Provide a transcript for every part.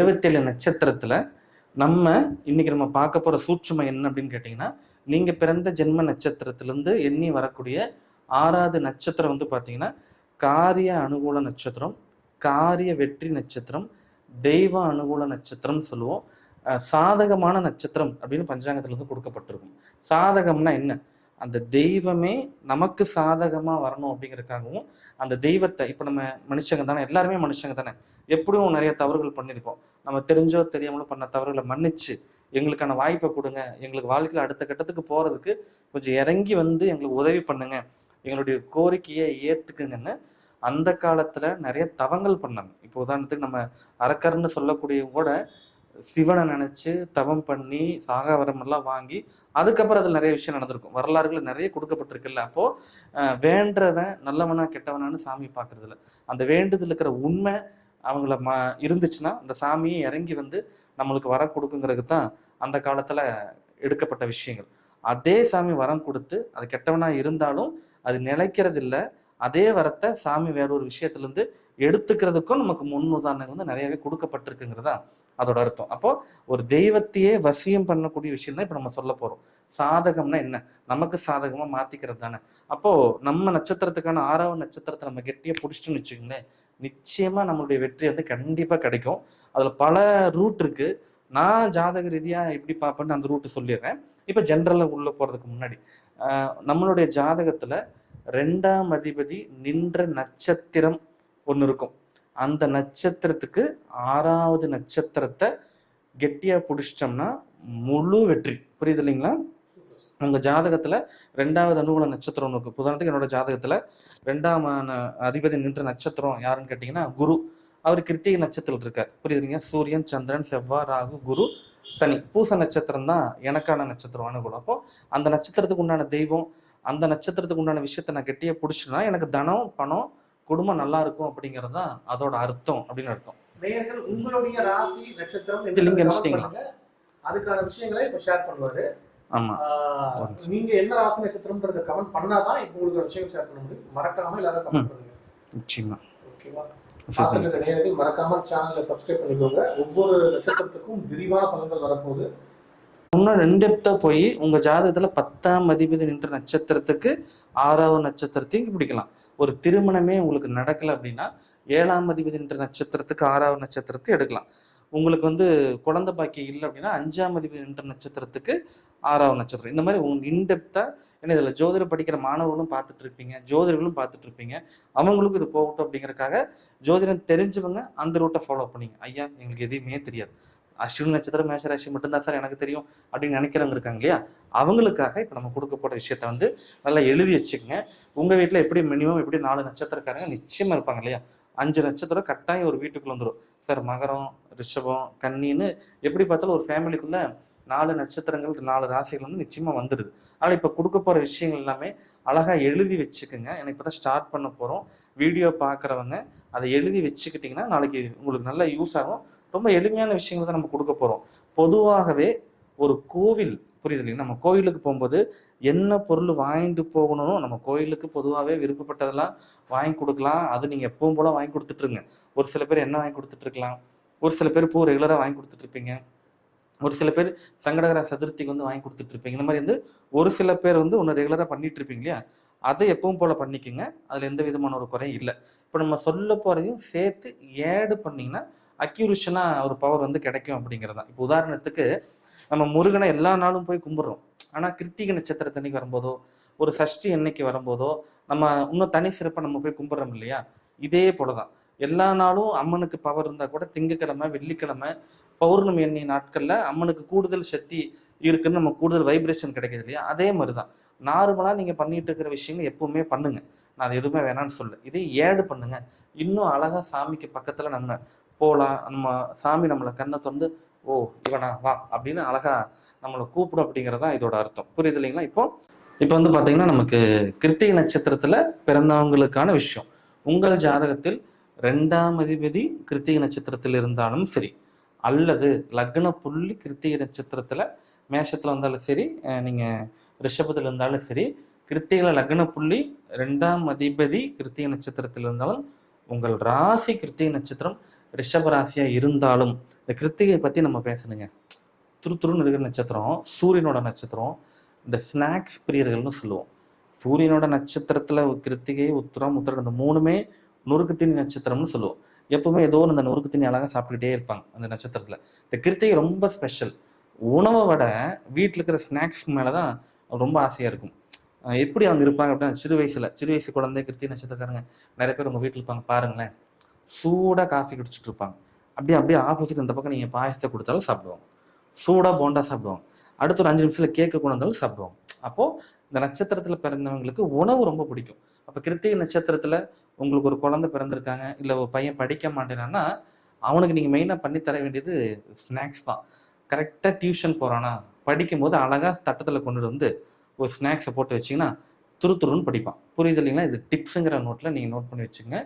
இருபத்தேழு நட்சத்திரத்துல நம்ம இன்னைக்கு நம்ம பார்க்க போற சூட்சுமை என்ன அப்படின்னு கேட்டிங்கன்னா நீங்க பிறந்த ஜென்ம நட்சத்திரத்திலிருந்து எண்ணி வரக்கூடிய ஆறாவது நட்சத்திரம் வந்து பார்த்தீங்கன்னா காரிய அனுகூல நட்சத்திரம் காரிய வெற்றி நட்சத்திரம் தெய்வ அனுகூல நட்சத்திரம் சொல்லுவோம். சாதகமான நட்சத்திரம் அப்படின்னு பஞ்சாங்கத்துல இருந்து கொடுக்கப்பட்டிருக்கும். சாதகம்னா என்ன? அந்த தெய்வமே நமக்கு சாதகமாக வரணும் அப்படிங்கிறதுக்காகவும் அந்த தெய்வத்தை இப்போ நம்ம மனுஷங்க தானே எல்லாருமே மனுஷங்க தானே எப்படியும் நிறைய தவறுகள் பண்ணியிருப்போம். நம்ம தெரிஞ்சோ தெரியாமலோ பண்ண தவறுகளை மன்னிச்சு எங்களுக்கான வாய்ப்பை கொடுங்க எங்களுக்கு வாழ்க்கையில் அடுத்த கட்டத்துக்கு போகிறதுக்கு கொஞ்சம் இறங்கி வந்து எங்களுக்கு உதவி பண்ணுங்க எங்களுடைய கோரிக்கையை ஏற்றுக்குங்கன்னு அந்த காலத்தில் நிறைய தவங்கள் பண்ணாங்க. இப்போ உதாரணத்துக்கு நம்ம அரக்கர்னு சொல்லக்கூடிய கூட சிவனை நினைச்சு தவம் பண்ணி சாகாவரம் எல்லாம் வாங்கி அதுக்கப்புறம் அதில் நிறைய விஷயம் நடந்திருக்கும். வரலாறுகள் நிறைய கொடுக்கப்பட்டிருக்குல்ல. அப்போ வேண்டவன் நல்லவனா கெட்டவனான்னு சாமி பார்க்கறது அந்த வேண்டுதல் இருக்கிற உண்மை அவங்கள ம இருந்துச்சுன்னா அந்த சாமியை இறங்கி வந்து நம்மளுக்கு வரம் கொடுக்குங்கிறது தான் அந்த காலத்துல எடுக்கப்பட்ட விஷயங்கள். அதே சாமி வரம் கொடுத்து அது கெட்டவனா இருந்தாலும் அது நினைக்கிறதில்ல அதே வரத்தை சாமி வேற ஒரு விஷயத்துலேருந்து எடுத்துக்கிறதுக்கும் நமக்கு முன் உதாரணங்கள் வந்து நிறையவே கொடுக்கப்பட்டிருக்குங்கிறதா அதோட அர்த்தம். அப்போ ஒரு தெய்வத்தையே வசியம் பண்ணக்கூடிய விஷயம் தான் இப்போ நம்ம சொல்ல போகிறோம் சாதகம்னா என்ன? நமக்கு சாதகமாக மாற்றிக்கிறது தானே. அப்போது நம்ம நட்சத்திரத்துக்கான ஆறாவது நட்சத்திரத்தை நம்ம கெட்டியாக பிடிச்சிட்டோம்னு வச்சுக்கோங்களேன் நிச்சயமாக நம்மளுடைய வெற்றி வந்து கண்டிப்பாக கிடைக்கும். அதில் பல ரூட் இருக்குது நான் ஜாதக ரீதியாக எப்படி பார்ப்பேன்னு அந்த ரூட்டு சொல்லிடுறேன். இப்போ ஜென்ரலாக உள்ளே போகிறதுக்கு முன்னாடி நம்மளுடைய ஜாதகத்தில் ரெண்டாம் அதிபதி நின்ற நட்சத்திரம் ஒன்று இருக்கும். அந்த நட்சத்திரத்துக்கு ஆறாவது நட்சத்திரத்தை கெட்டியா பிடிச்சிட்டோம்னா முழு வெற்றி. புரியுது இல்லைங்களா? உங்க ஜாதகத்துல ரெண்டாவது அனுகூல நட்சத்திரம் ஒன்று இருக்கு. உதாரணத்துக்கு என்னோட ஜாதகத்தில் ரெண்டாம் ஆன- அதிபதி நின்ற நட்சத்திரம் யாருன்னு கேட்டீங்கன்னா குரு. அவர் கிருத்திகை நட்சத்திரம் இருக்கார். புரியுதுங்க சூரியன் சந்திரன் செவ்வாய் ராகு குரு சனி. பூச நட்சத்திரம் தான் எனக்கான நட்சத்திரம் அனுகூலம். அப்போ அந்த நட்சத்திரத்துக்கு உண்டான தெய்வம் அந்த நட்சத்திரத்துக்கு உண்டான விஷயத்தை நான் கெட்டியா பிடிச்சிட்டேன்னா எனக்கு தனம் பணம் குடும்பம் நல்லா இருக்கும் அப்படிங்கிறது தான் அதோட அர்த்தம் அப்படின்னு அர்த்தம். நேயர்கள் உங்களுடைய ராசி நட்சத்திரம் இது லிங்க் என்னன்னு அனுப்பிச்சிட்டீங்களா? comment பண்ணுங்க. அதுக்கான விஷயங்களை இப்ப ஷேர் பண்ணுவாரு. ஆமா. நீங்க என்ன ராசி நட்சத்திரம்ன்றத கமெண்ட் பண்ணாதான் இப்ப உங்களுக்கு விஷயம் ஷேர் பண்ண முடியும். மறக்காம எல்லாரும் கமெண்ட் பண்ணுங்க. நிச்சயமா. ஓகேவா? நேயர்கள் மறக்காம சேனலை சப்ஸ்கிரைப் பண்ணிக்கோங்க. ஒவ்வொரு நட்சத்திரத்துக்கும் விரிவான பலன்கள் வரப்போகுது. இன்னும் ரெண்டெப்தா போய் உங்க ஜாதகத்துல பத்தாம் அதிபதி நின்ற நட்சத்திரத்துக்கு ஆறாவது நட்சத்திரத்தையும் பிடிக்கலாம். ஒரு திருமணமே உங்களுக்கு நடக்கல அப்படின்னா ஏழாம் அதிபதி நின்ற நட்சத்திரத்துக்கு ஆறாவது நட்சத்திரத்தை எடுக்கலாம். உங்களுக்கு வந்து குழந்தை பாக்கியம் இல்லை அப்படின்னா அஞ்சாம் அதிபதி நின்ற நட்சத்திரத்துக்கு ஆறாவது நட்சத்திரம். இந்த மாதிரி உங்க இன்டெப்தா ஏன்னா இதுல ஜோதிடம் படிக்கிற மாணவர்களும் பார்த்துட்டு இருப்பீங்க ஜோதிடர்களும் பார்த்துட்டு இருப்பீங்க. அவங்களுக்கும் இது போகட்டும் அப்படிங்கறக்காக ஜோதிடம் தெரிஞ்சவங்க அந்த ரூட்டை ஃபாலோ பண்ணீங்க. ஐயா எங்களுக்கு எதுவுமே தெரியாது. அஸ்வினி நட்சத்திரம் மேஷராசி மட்டும்தான் சார் எனக்கு தெரியும் அப்படின்னு நினைக்கிறவங்க இருக்காங்க இல்லையா அவங்களுக்காக இப்போ நம்ம கொடுக்க போகிற விஷயத்த வந்து நல்லா எழுதி வச்சுக்கோங்க. உங்கள் வீட்டில் எப்படி மினிமம் எப்படி நாலு நட்சத்திரக்காரங்க நிச்சயமாக இருப்பாங்க இல்லையா? அஞ்சு நட்சத்திரம் கட்டாயம் ஒரு வீட்டுக்குள்ள வந்துடும் சார் மகரம் ரிஷபம் கன்னின்னு எப்படி பார்த்தாலும் ஒரு ஃபேமிலிக்குள்ள நாலு நட்சத்திரங்கள் நாலு ராசிகள் வந்து நிச்சயமாக வந்துடுது ஆனால் இப்போ கொடுக்க போகிற விஷயங்கள் எல்லாமே அழகாக எழுதி வச்சுக்கோங்க. எனக்கு இப்போ தான் ஸ்டார்ட் பண்ண போகிறோம் வீடியோ பார்க்குறவங்க அதை எழுதி வச்சுக்கிட்டிங்கன்னா நாளைக்கு உங்களுக்கு நல்லா யூஸ் ஆகும். ரொம்ப எளிமையான விஷயங்கள் தான் நம்ம கொடுக்க போகிறோம் பொதுவாகவே ஒரு கோவில் புரியுது நம்ம கோயிலுக்கு போகும்போது என்ன பொருள் வாங்கிட்டு போகணும் நம்ம கோயிலுக்கு பொதுவாகவே விருப்பப்பட்டதெல்லாம் வாங்கி கொடுக்கலாம். அது நீங்கள் எப்பவும் போல வாங்கி கொடுத்துட்ருங்க ஒரு சில பேர் என்ன வாங்கி கொடுத்துட்ருக்கலாம் ஒரு சில பேர் பூ ரெகுலராக வாங்கி கொடுத்துட்ருப்பீங்க ஒரு சில பேர் சங்கடகர சதுர்த்திக்கு வந்து வாங்கி கொடுத்துட்ருப்பீங்க இந்த மாதிரி வந்து ஒரு சில பேர் வந்து ஒன்று ரெகுலராக பண்ணிட்டு இருப்பீங்க இல்லையா? அதை எப்பவும் போல பண்ணிக்கோங்க. அதில் எந்த விதமான ஒரு குறையும் இல்லை. இப்போ நம்ம சொல்ல போகிறதையும் சேர்த்து ஏடு பண்ணிங்கன்னா அக்யூரிஷனாக ஒரு பவர் வந்து கிடைக்கும் அப்படிங்கிறதான் இப்போ உதாரணத்துக்கு நம்ம முருகனை எல்லா நாளும் போய் கும்பிட்றோம். ஆனால் கிருத்திகை நட்சத்திரத்தன்னைக்கு வரும்போதோ ஒரு சஷ்டி என்னைக்கு வரும்போதோ நம்ம இன்னும் தனி சிறப்பாக நம்ம போய் கும்பிட்றோம் இல்லையா? இதே போலதான். எல்லா நாளும் அம்மனுக்கு பவர் இருந்தால் கூட திங்கக்கிழமை வெள்ளிக்கிழமை பௌர்ணமி எண்ணெய் நாட்களில் அம்மனுக்கு கூடுதல் சக்தி இருக்குன்னு நம்ம கூடுதல் வைப்ரேஷன் கிடைக்கிது இல்லையா? அதே மாதிரி தான் நார்மலாக நீங்கள் பண்ணிட்டு இருக்கிற விஷயங்கள் எப்பவுமே பண்ணுங்க. நான் அது எதுவுமே வேணான்னு சொல்ல இதே ஏடு பண்ணுங்க. இன்னும் அழகாக சாமிக்கு பக்கத்தில் நம்ம போகலாம் நம்ம சாமி நம்மளை கண்ணை திறந்து ஓ இவனா வா அப்படின்னு அழகா நம்மளை கூப்பிடும் அப்படிங்கிறது தான் இதோட அர்த்தம். புரியுது இல்லைங்களா? இப்போ இப்போ வந்து பார்த்தீங்கன்னா நமக்கு கிருத்திகை நட்சத்திரத்தில் பிறந்தவங்களுக்கான விஷயம். உங்கள் ஜாதகத்தில் ரெண்டாம் அதிபதி கிருத்திகை நட்சத்திரத்தில் இருந்தாலும் சரி அல்லது லக்ன புள்ளி கிருத்திகை நட்சத்திரத்தில் மேஷத்தில் வந்தாலும் சரி நீங்கள் ரிஷபத்தில் இருந்தாலும் சரி கிருத்திகளை லக்ன புள்ளி ரெண்டாம் அதிபதி கிருத்திகை நட்சத்திரத்தில் இருந்தாலும் உங்கள் ராசி கிருத்திகை நட்சத்திரம் ரிஷபராசியா இருந்தாலும் இந்த கிருத்திகை பத்தி நம்ம பேசணுங்க. துரு துருன்னு இருக்கிற நட்சத்திரம் சூரியனோட நட்சத்திரம் இந்த ஸ்நாக்ஸ் பிரியர்கள்னு சொல்லுவோம். சூரியனோட நட்சத்திரத்துல கிருத்திகை உத்திரம் உத்திரம் இந்த மூணுமே நொறுக்கு தீனி நட்சத்திரம்னு சொல்லுவோம். எப்பவுமே ஏதோ அந்த நொறுக்கு தீனி அழகா சாப்பிட்டுக்கிட்டே இருப்பாங்க அந்த நட்சத்திரத்துல. இந்த கிருத்திகை ரொம்ப ஸ்பெஷல் உணவை விட வீட்டில் இருக்கிற ஸ்நாக்ஸ் மேலதான் ரொம்ப ஆசையா இருக்கும். எப்படி அவங்க இருப்பாங்க அப்படின்னா சிறு வயசுல சிறு வயசு குழந்தை கிருத்தி நட்சத்திரக்காரங்க நிறைய பேர் உங்க வீட்டில் இருப்பாங்க பாருங்களேன். சூடாக காஃபி குடிச்சிட்டு இருப்பாங்க அப்படியே அப்படியே ஆப்போசிட் இந்த பக்கம் நீங்கள் பாயசத்தை கொடுத்தாலும் சாப்பிடுவாங்க. சூடாக போண்டா சாப்பிடுவாங்க. அடுத்த ஒரு அஞ்சு நிமிஷத்தில் கேக்கு கொண்டு வந்தாலும் சாப்பிடுவாங்க. அப்போது இந்த நட்சத்திரத்தில் பிறந்தவங்களுக்கு உணவு ரொம்ப பிடிக்கும். அப்போ கிருத்திகை நட்சத்திரத்தில் உங்களுக்கு ஒரு குழந்தை பிறந்திருக்காங்க இல்லை ஒரு பையன் படிக்க மாட்டேனான்னா அவனுக்கு நீங்கள் மெயினாக பண்ணி தர வேண்டியது ஸ்நாக்ஸ் தான். கரெக்டாக டியூஷன் போகிறானா படிக்கும்போது அழகாக தட்டத்தில் கொண்டு வந்து ஒரு ஸ்நாக்ஸை போட்டு வச்சிங்கன்னா துரு துருன்னு படிப்பான். புரியுது இல்லைங்களா? இது டிப்ஸுங்கிற நோட்டில் நீங்கள் நோட் பண்ணி வச்சுங்க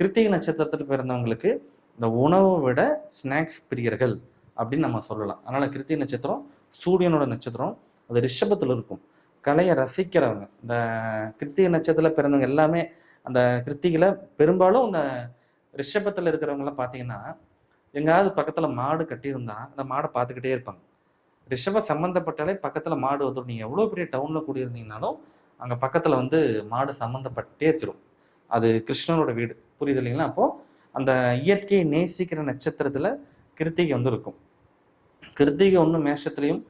கிருத்திகை நட்சத்திரத்தில் பிறந்தவங்களுக்கு இந்த உணவை விட ஸ்நாக்ஸ் பிரியர்கள் அப்படின்னு நம்ம சொல்லலாம். அதனால கிருத்திகை நட்சத்திரம் சூரியனோட நட்சத்திரம் அது ரிஷபத்தில் இருக்கும். கலையை ரசிக்கிறவங்க இந்த கிருத்திகை நட்சத்திரத்தில் பிறந்தவங்க எல்லாமே அந்த கிருத்திகளை பெரும்பாலும் இந்த ரிஷபத்தில் இருக்கிறவங்களாம் பார்த்தீங்கன்னா எங்கேயாவது எங்காவது மாடு கட்டியிருந்தா அந்த மாடை பார்த்துக்கிட்டே இருப்பாங்க. ரிஷப சம்மந்தப்பட்டாலே பக்கத்தில் மாடு வந்துடும் நீங்கள் எவ்வளோ பெரிய டவுனில் குடியிருந்தீங்கனாலும் அங்கே பக்கத்தில் வந்து மாடு சம்மந்தப்பட்டே வச்சிடும் அது கிருஷ்ணனோட வீடு. புரியுது இல்லைங்களா? அப்போ அந்த இயற்கையை நேசிக்கிற நட்சத்திரத்துல கிருத்திகை வந்து இருக்கும். கிருத்திகை ஒன்று மேஷத்துலையும்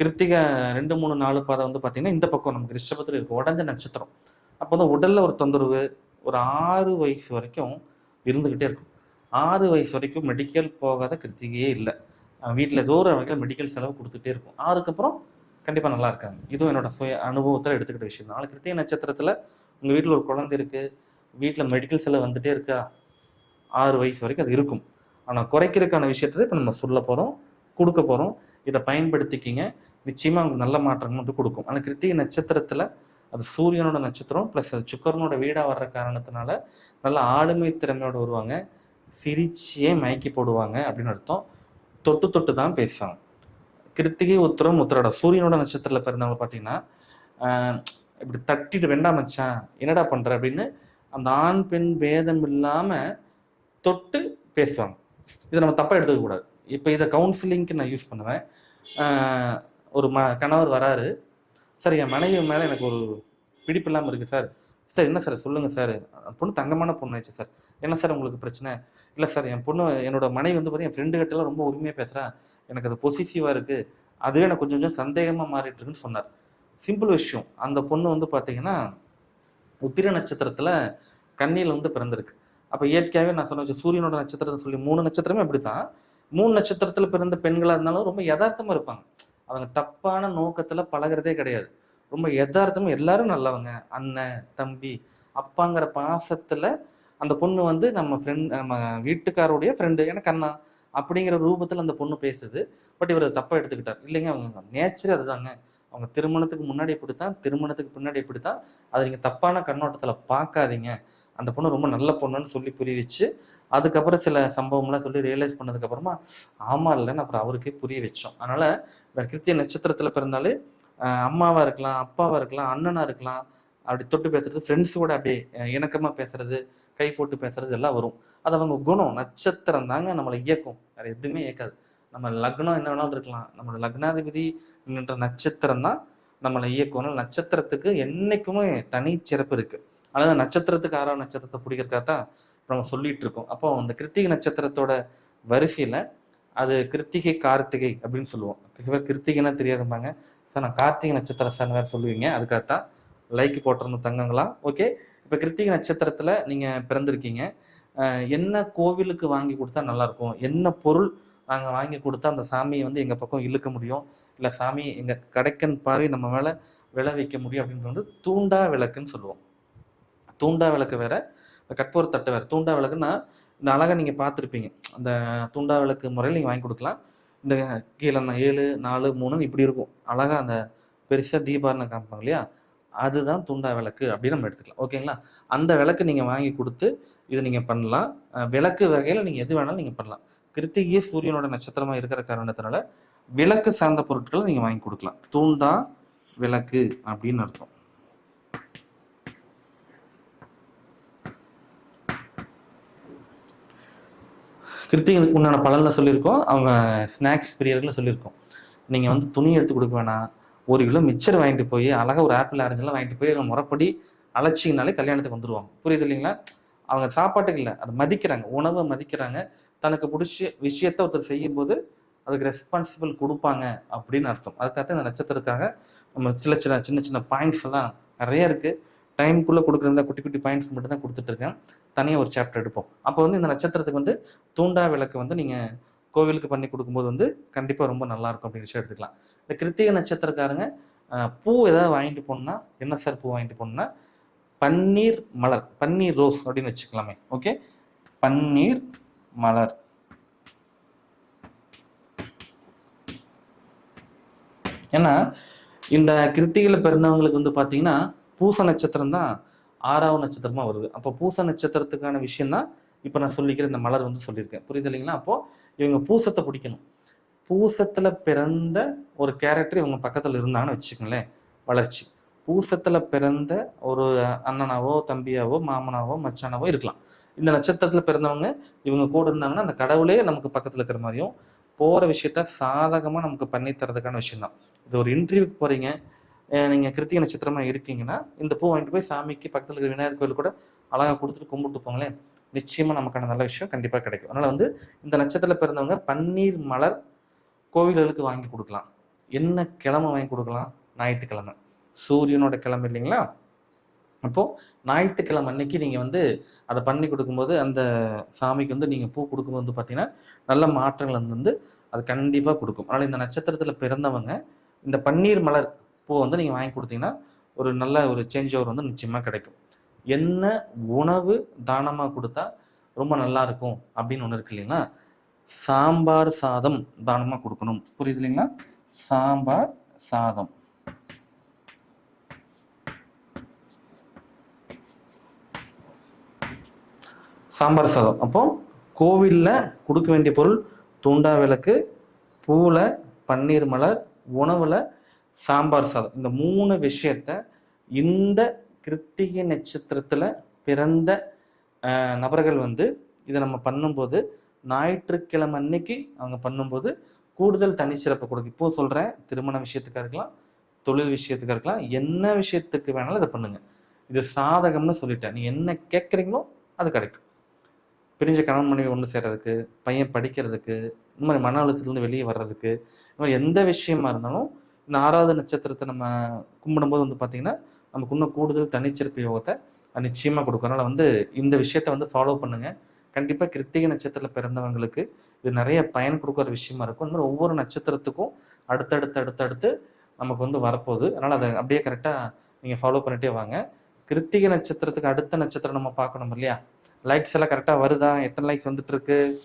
கிருத்திகை ரெண்டு மூணு நாலு பாதை வந்து பார்த்தீங்கன்னா இந்த பக்கம் நமக்கு ரிஷபத்தில் இருக்கும் உடஞ்ச நட்சத்திரம். அப்போ வந்து உடல்ல ஒரு தொந்தரவு ஒரு ஆறு வயசு வரைக்கும் இருந்துகிட்டே இருக்கும். ஆறு வயசு வரைக்கும் மெடிக்கல் போகாத கிருத்திகையே இல்லை. வீட்டில் ஏதோ ஒரு வகையில் மெடிக்கல் செலவு கொடுத்துட்டே இருக்கும். அதுக்கப்புறம் கண்டிப்பாக நல்லா இருக்காங்க. இதுவும் என்னோட சுய அனுபவத்தில் எடுத்துக்கிட்ட விஷயம். நாலு கிருத்திகை நட்சத்திரத்தில் உங்கள் வீட்டில் ஒரு குழந்தை இருக்குது வீட்டில் மெடிக்கல் செலவு வந்துட்டே இருக்கா? ஆறு வயசு வரைக்கும் அது இருக்கும். ஆனால் குறைக்கிறதுக்கான விஷயத்தை இப்போ நம்ம சொல்ல போகிறோம் கொடுக்க போகிறோம் இதை பயன்படுத்திக்கிங்க. நிச்சயமாக உங்களுக்கு நல்ல மாற்றங்கள் வந்து கொடுக்கும். ஆனால் கிருத்திகை நட்சத்திரத்தில் அது சூரியனோட நட்சத்திரம் ப்ளஸ் அது சுக்கரனோட வீடாக வர்ற காரணத்தினால நல்ல ஆளுமை திறமையோட வருவாங்க. சிரிச்சியே மயக்கி போடுவாங்க அப்படின்னு அர்த்தம். தொட்டு தொட்டு தான் பேசுவாங்க. கிருத்திகை உத்தரம் உத்தரோட சூரியனோட நட்சத்திரத்தில் பிறந்தவங்க பார்த்தீங்கன்னா இப்படி தட்டிட்டு வேண்டாம் மச்சான் என்னடா பண்ணுற அப்படின்னு அந்த ஆண் பெண் பேதம் இல்லாம தொட்டு பேசுவாங்க. இதை நம்ம தப்பா எடுத்துக்க கூடாது. இப்போ இதை கவுன்சிலிங்க்கு நான் யூஸ் பண்ணுவேன். ஒரு ம கணவர் வராரு. சார் என் மனைவி மேலே எனக்கு ஒரு பிடிப்பு இல்லாமல் இருக்கு சார். சார் என்ன சார்? சொல்லுங்க சார். அந்த பொண்ணு தங்கமான பொண்ணு ஆச்சு சார். என்ன சார் உங்களுக்கு பிரச்சனை? இல்லை சார். என் பொண்ணு என்னோட மனைவி வந்து பார்த்தீங்கன்னா என் ஃப்ரெண்டு கிட்டலாம் ரொம்ப உரிமையாக பேசுகிறா எனக்கு அது பொசிசிவாக இருக்கு. அதுவே எனக்கு கொஞ்சம் கொஞ்சம் சந்தேகமாக மாறிட்டு இருக்குன்னு சொன்னார். சிம்பிள் விஷயம். அந்த பொண்ணு வந்து பார்த்தீங்கன்னா உத்திர நட்சத்திரத்தில் கன்னியில் வந்து பிறந்திருக்கு. அப்போ இயற்கையாகவே நான் சொன்ன சூரியனோட நட்சத்திரத்தை சொல்லி மூணு நட்சத்திரமே அப்படித்தான். மூணு நட்சத்திரத்தில் பிறந்த பெண்களாக இருந்தாலும் ரொம்ப யதார்த்தமாக இருப்பாங்க. அவங்க தப்பான நோக்கத்தில் பழகுறதே கிடையாது. ரொம்ப யதார்த்தமாக எல்லாரும் நல்லவங்க அண்ணன் தம்பி அப்பாங்கிற பாசத்தில் அந்த பொண்ணு வந்து நம்ம ஃப்ரெண்ட் நம்ம வீட்டுக்காரோடைய ஃப்ரெண்டு எனக்கு அண்ணா அப்படிங்கிற ரூபத்தில் அந்த பொண்ணு பேசுது. பட் இவர் தப்பாக எடுத்துக்கிட்டார். இல்லைங்க அவங்க நேச்சர் அதுதாங்க. அவங்க திருமணத்துக்கு முன்னாடி இப்படித்தான் திருமணத்துக்கு பின்னாடி இப்படித்தான் அதை நீங்கள் தப்பான கண்ணோட்டத்தில் பார்க்காதீங்க. அந்த பொண்ணு ரொம்ப நல்ல பொண்ணுன்னு சொல்லி புரிய வச்சு அதுக்கப்புறம் சில சம்பவம்லாம் சொல்லி ரியலைஸ் பண்ணதுக்கப்புறமா ஆமா இல்லைன்னு அப்புறம் அவருக்கே புரிய வச்சோம். அதனால் இந்த கிருத்திய நட்சத்திரத்தில் பிறந்தாலே அம்மாவாக இருக்கலாம் அப்பாவாக இருக்கலாம் அண்ணனாக இருக்கலாம் அப்படி தொட்டு பேசுறது ஃப்ரெண்ட்ஸ் கூட அப்படியே இணக்கமாக பேசுறது கை போட்டு பேசுறது எல்லாம் வரும். அது அவங்க குணம் நட்சத்திரம் தாங்க நம்மளை இயக்கும். வேறு எதுவுமே இயக்காது. நம்ம லக்னம் என்ன வேணாலும் இருக்கலாம். நம்மளோட லக்னாதிபதி அப்படின்ற நட்சத்திரம் தான் நம்மளை இயக்கணும் நட்சத்திரத்துக்கு என்றைக்குமே தனி சிறப்பு இருக்குது அதாவது நட்சத்திரத்துக்கு ஆறாம் நட்சத்திரத்தை பிடிக்கிறக்கா தான் நம்ம சொல்லிட்டு இருக்கோம். அப்போ அந்த கிருத்திகை நட்சத்திரத்தோட வரிசையில் அது கிருத்திகை கார்த்திகை அப்படின்னு சொல்லுவோம். சில பேர் கிருத்திகைன்னா தெரியாதும்பாங்க. சார் நான் கார்த்திகை நட்சத்திரம் சார் வேறு சொல்லுவீங்க. அதுக்காகத்தான் லைக் போட்டிருந்த தங்கங்களா ஓகே இப்போ கிருத்திகை நட்சத்திரத்தில் நீங்கள் பிறந்திருக்கீங்க. என்ன கோவிலுக்கு வாங்கி கொடுத்தா நல்லாயிருக்கும் என்ன பொருள் நாங்கள் வாங்கி கொடுத்தா அந்த சாமியை வந்து எங்கள் பக்கம் இழுக்க முடியும்? இல்லை சாமி எங்கள் கடைக்கன் பார்வை நம்ம மேலே விளை வைக்க முடியும் அப்படின்றது வந்து தூண்டா விளக்குன்னு சொல்லுவோம். தூண்டா விளக்கு வேற இந்த கற்பூர தட்டை வேறு. தூண்டா விளக்குன்னா இந்த அழகாக நீங்கள் பார்த்துருப்பீங்க. அந்த தூண்டா விளக்கு முறையில் நீங்கள் வாங்கி கொடுக்கலாம். இந்த கீழே ஏழு நாலு மூணுன்னு இப்படி இருக்கும். அழகாக அந்த பெருசாக தீபாரணம் காமிப்பாங்க இல்லையா? அதுதான் தூண்டா விளக்கு அப்படின்னு நம்ம எடுத்துக்கலாம். ஓகேங்களா? அந்த விளக்கு நீங்கள் வாங்கி கொடுத்து இது நீங்கள் பண்ணலாம். விளக்கு வகையில் நீங்கள் எது வேணாலும் நீங்கள் பண்ணலாம். கிருத்திகை சூரியனோட நட்சத்திரமாக இருக்கிற காரணத்தினால விளக்கு சார்ந்த பொருட்களை நீங்கள் வாங்கி கொடுக்கலாம். தூண்டா விளக்கு அப்படின்னு அர்த்தம். கிருத்திகளுக்கு உண்டான பலனில் சொல்லியிருக்கோம். அவங்க ஸ்நாக்ஸ் பிரியர்களை சொல்லியிருக்கோம். நீங்கள் வந்து துணி எடுத்து கொடுக்க வேணாம். ஒரு கிலோ மிச்சர் வாங்கிட்டு போய் அழகாக ஒரு ஆப்பிள் ஆரஞ்செல்லாம் வாங்கிட்டு போய் முறப்படி முறைப்படி அழைச்சிங்கனாலே கல்யாணத்துக்கு வந்துருவாங்க. புரியுது இல்லைங்களா? அவங்க சாப்பாட்டுக்கு இல்லை அதை மதிக்கிறாங்க. உணவை மதிக்கிறாங்க. தனக்கு பிடிச்ச விஷயத்த ஒருத்தர் செய்யும்போது அதுக்கு ரெஸ்பான்சிபிள் கொடுப்பாங்க அப்படின்னு அர்த்தம். அதுக்காக இந்த நட்சத்திரத்துக்காக நம்ம சில சின்ன சின்ன சின்ன பாயிண்ட்ஸ் எல்லாம் நிறைய இருக்குது டைம்குள்ளே கொடுக்குறதா குட்டி குட்டி பாயிண்ட்ஸ் மட்டும் தான் கொடுத்துட்ருக்கேன் தனியாக ஒரு சாப்டர் எடுப்போம். அப்போ வந்து இந்த நட்சத்திரத்துக்கு வந்து தூண்டா விளக்கு வந்து நீங்கள் கோவிலுக்கு பண்ணி கொடுக்கும்போது வந்து கண்டிப்பாக ரொம்ப நல்லாயிருக்கும் அப்படின்னு விஷயம் எடுத்துக்கலாம். இந்த கிருத்திகை நட்சத்திரக்காரங்க பூ ஏதாவது வாங்கிட்டு போனோம்னா என்ன சார் பூ வாங்கிட்டு போகணுன்னா பன்னீர் மலர் பன்னீர் ரோஸ் அப்படின்னு வச்சுக்கலாமே ஓகே பன்னீர் மலர். ஏன்னா இந்த கிருத்திகையில் பிறந்தவங்களுக்கு வந்து பார்த்தீங்கன்னா பூச நட்சத்திரம் தான் ஆறாவது நட்சத்திரமா வருது. அப்போ பூச நட்சத்திரத்துக்கான விஷயம் தான் இப்போ நான் சொல்லிக்கிற இந்த மலர் வந்து சொல்லியிருக்கேன். புரியுது இல்லைங்களா? அப்போ இவங்க பூசத்தை பிடிக்கணும். பூசத்துல பிறந்த ஒரு கேரக்டர் இவங்க பக்கத்துல இருந்தாங்கன்னு வச்சுக்கோங்களேன் வளர்ச்சி. பூசத்துல பிறந்த ஒரு அண்ணனாவோ தம்பியாவோ மாமனாவோ மச்சானாவோ இருக்கலாம். இந்த நட்சத்திரத்துல பிறந்தவங்க இவங்க கூட இருந்தாங்கன்னா அந்த கடவுளே நமக்கு பக்கத்துல இருக்கிற மாதிரியும் போகிற விஷயத்த சாதகமாக நமக்கு பண்ணி தரதுக்கான விஷயம் தான் இது ஒரு இன்டர்வியூக்கு போகிறீங்க நீங்கள் கிருத்திக நட்சத்திரமாக இருக்கீங்கன்னா இந்த பூ வாங்கிட்டு போய் சாமிக்கு பக்கத்தில் இருக்கிற விநாயகர் கோயில் கூட அழகாக கொடுத்துட்டு கும்பிட்டு போங்களேன். நிச்சயமாக நமக்கான நல்ல விஷயம் கண்டிப்பாக கிடைக்கும். அதனால் வந்து இந்த நட்சத்திரத்தில் பிறந்தவங்க பன்னீர் மலர் கோவில்களுக்கு வாங்கி கொடுக்கலாம். என்ன கிழமை வாங்கி கொடுக்கலாம்? ஞாயிற்றுக்கிழமை. சூரியனோட கிழமை இல்லைங்களா? அப்போது ஞாயிற்றுக்கிழமை அன்னைக்கு நீங்கள் வந்து அதை பண்ணி கொடுக்கும்போது அந்த சாமிக்கு வந்து நீங்கள் பூ கொடுக்கும்போது வந்து பார்த்தீங்கன்னா நல்ல மாற்றங்கள் வந்து அது கண்டிப்பாக கொடுக்கும். அதனால் இந்த நட்சத்திரத்தில் பிறந்தவங்க இந்த பன்னீர் மலர் பூ வந்து நீங்கள் வாங்கி கொடுத்தீங்கன்னா ஒரு நல்ல ஒரு சேஞ்ச் ஓவர் வந்து நிச்சயமாக கிடைக்கும். என்ன உணவு தானமாக கொடுத்தா ரொம்ப நல்லா இருக்கும் அப்படின்னு ஒன்று இருக்கு இல்லைங்களா? சாம்பார் சாதம் தானமாக கொடுக்கணும். புரியுது இல்லைங்களா? சாம்பார் சாதம். சாம்பார் சாதம். அப்போ கோவிலில் கொடுக்க வேண்டிய பொருள் தூண்டா விளக்கு பூவில் பன்னீர் மலர் உணவுல சாம்பார் சாதம். இந்த மூணு விஷயத்த இந்த கிருத்திகை நட்சத்திரத்துல பிறந்த நபர்கள் வந்து இதை நம்ம பண்ணும்போது ஞாயிற்றுக்கிழமை அன்னைக்கு அவங்க பண்ணும்போது கூடுதல் தனிச்சிறப்பு கொடுக்கும். இப்போ சொல்றேன் திருமண விஷயத்துக்காக இருக்கலாம் தொழில் விஷயத்துக்காக இருக்கலாம் என்ன விஷயத்துக்கு வேணாலும் இதை பண்ணுங்க. இது சாதகம்னு சொல்லிட்டேன். நீ என்ன கேட்குறீங்களோ அது கிடைக்கும். பிரிஞ்ச கணவன் மனைவி ஒன்று சேர்றதுக்கு பையன் படிக்கிறதுக்கு இந்த மாதிரி மன அழுத்தத்துலேருந்து வெளியே வர்றதுக்கு இந்த மாதிரி எந்த விஷயமா இருந்தாலும் இந்த ஆறாவது நட்சத்திரத்தை நம்ம கும்பிடும்போது வந்து பார்த்தீங்கன்னா நமக்கு இன்னும் கூடுதல் தனிச்சிறப்பு யோகத்தை நிச்சயமாக கொடுக்கும். அதனால் வந்து இந்த விஷயத்தை வந்து ஃபாலோ பண்ணுங்கள் கண்டிப்பாக கிருத்திகை நட்சத்திரத்தில் பிறந்தவங்களுக்கு இது நிறைய பயன் கொடுக்குற விஷயமா இருக்கும். இந்த மாதிரி ஒவ்வொரு நட்சத்திரத்துக்கும் அடுத்தடுத்து அடுத்தடுத்து நமக்கு வந்து வரப்போகுது. அதனால் அதை அப்படியே கரெக்டாக நீங்கள் ஃபாலோ பண்ணிட்டே வாங்க. கிருத்திகை நட்சத்திரத்துக்கு அடுத்த நட்சத்திரம் நம்ம பார்க்கணும் இல்லையா? லைக்ஸ் எல்லாம் கரெக்டாக வருதா? எத்தனை லைக்ஸ் வந்துட்டு இருக்கு?